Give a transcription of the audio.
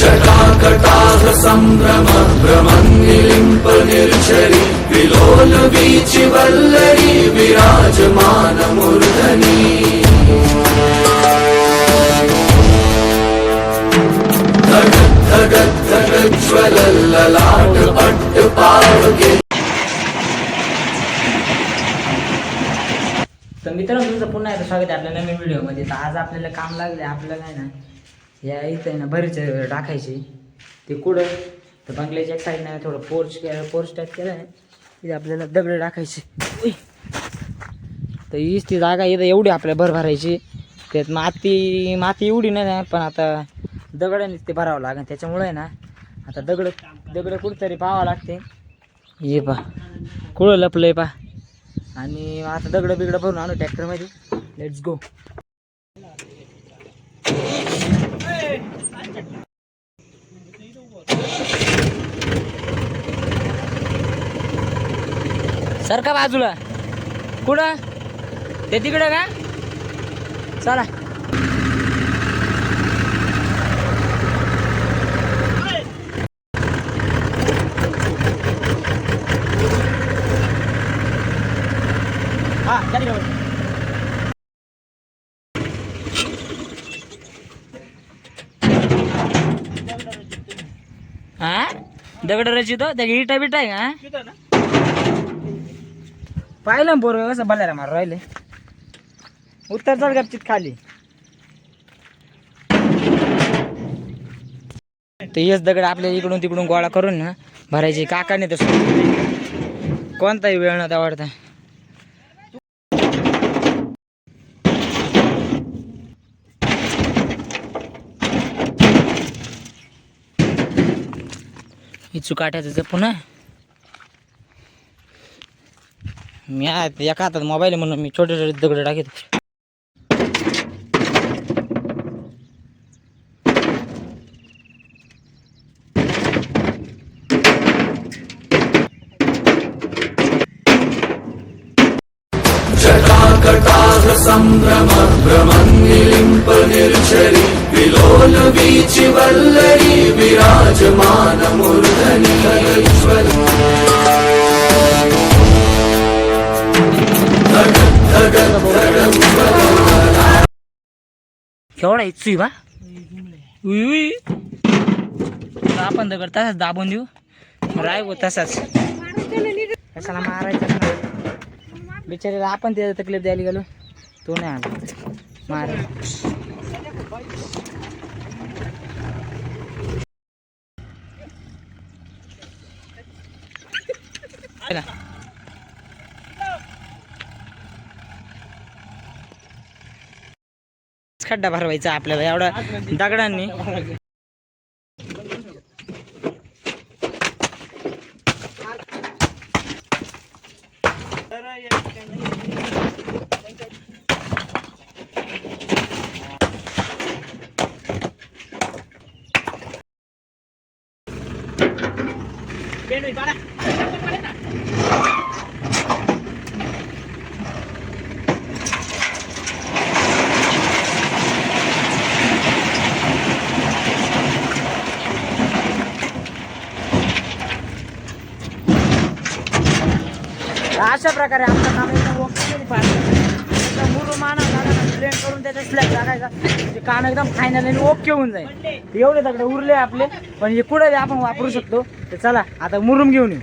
जटाकटाह सम्भ्रम भ्रमन्निलिम्प निर्झरि विलोल वीचि वल्लरी विराजमान मूर्धनि धग पट्ट धगज्ज्वलल्ललाट तर मित्रांनो तुमचं पुन्हा एकदा स्वागत आहे आपल्या नवीन व्हिडिओमध्ये तर आज आपल्याला काम लागले आपल्याला आहे ना? या इथं आहे ना बरेच टाकायचे. ते कुठं तर बंगल्याच्या एक साईडनं थोडं पोर्च केलं पोर्च टाईप केलं आहे. तिथे आपल्याला दगडं टाकायचे. तर हीच ती जागा इथं एवढी आपल्याला भर भरायची. त्यात माती माती एवढी नाही पण आता दगडानेच ते भरावं लागेल. त्याच्यामुळे आहे ना आता दगड दगड कुठंतरी पाहावं लागते. ये पा कुठं लपलंय पा. आणि आता दगडं बिगडं भरून आणू ट्रॅक्टरमध्ये लेट्स गो सर का बाजूला? कुठं? ते तिकडं का? चला हा त्या तिकडं. हा दगड रचितो त्या इटा बिटा आहे का पाहिलं ना पोरं कसं बल्यारा मार राहिले. उत्तर चढ गपचित खाली. तर हेच दगड आपल्या इकडून तिकडून गोळा करून ना भरायचे. काकाने तर कोणताही वेळ नव्हता वाटता इचू काट्याचं जपून ना मी आहे एका हातात मोबाईल म्हणून मी छोटे छोटे दगड टाकीत. సంభ్రమ భ్రమన్నిలింప నిరుచరి విలోల వీచి వల్లరి విరాజమాన మురుదని ఎవడా ఇచ్చు ఇవా దాపం దగ్గరతా దాబం దేవు రాయి పోతా సార్. అసలు మారా బిచారి రాపని తేద తక్లీఫ్ దేయాలి గలు तो नाही आला मार. खड्डा भरवायचा आपल्याला एवढा दगडांनी. अशा प्रकारे आमचं काम एकदम ओके पाहिजे मुरू माना प्लेन करून त्याचा स्लॅब टाकायचा म्हणजे काम एकदम फायनल आणि ओके होऊन जाईल. एवढे दगड उरले आपले. पण हे कुठे आपण वापरू शकतो. तर चला आता मुरुम घेऊन येऊ.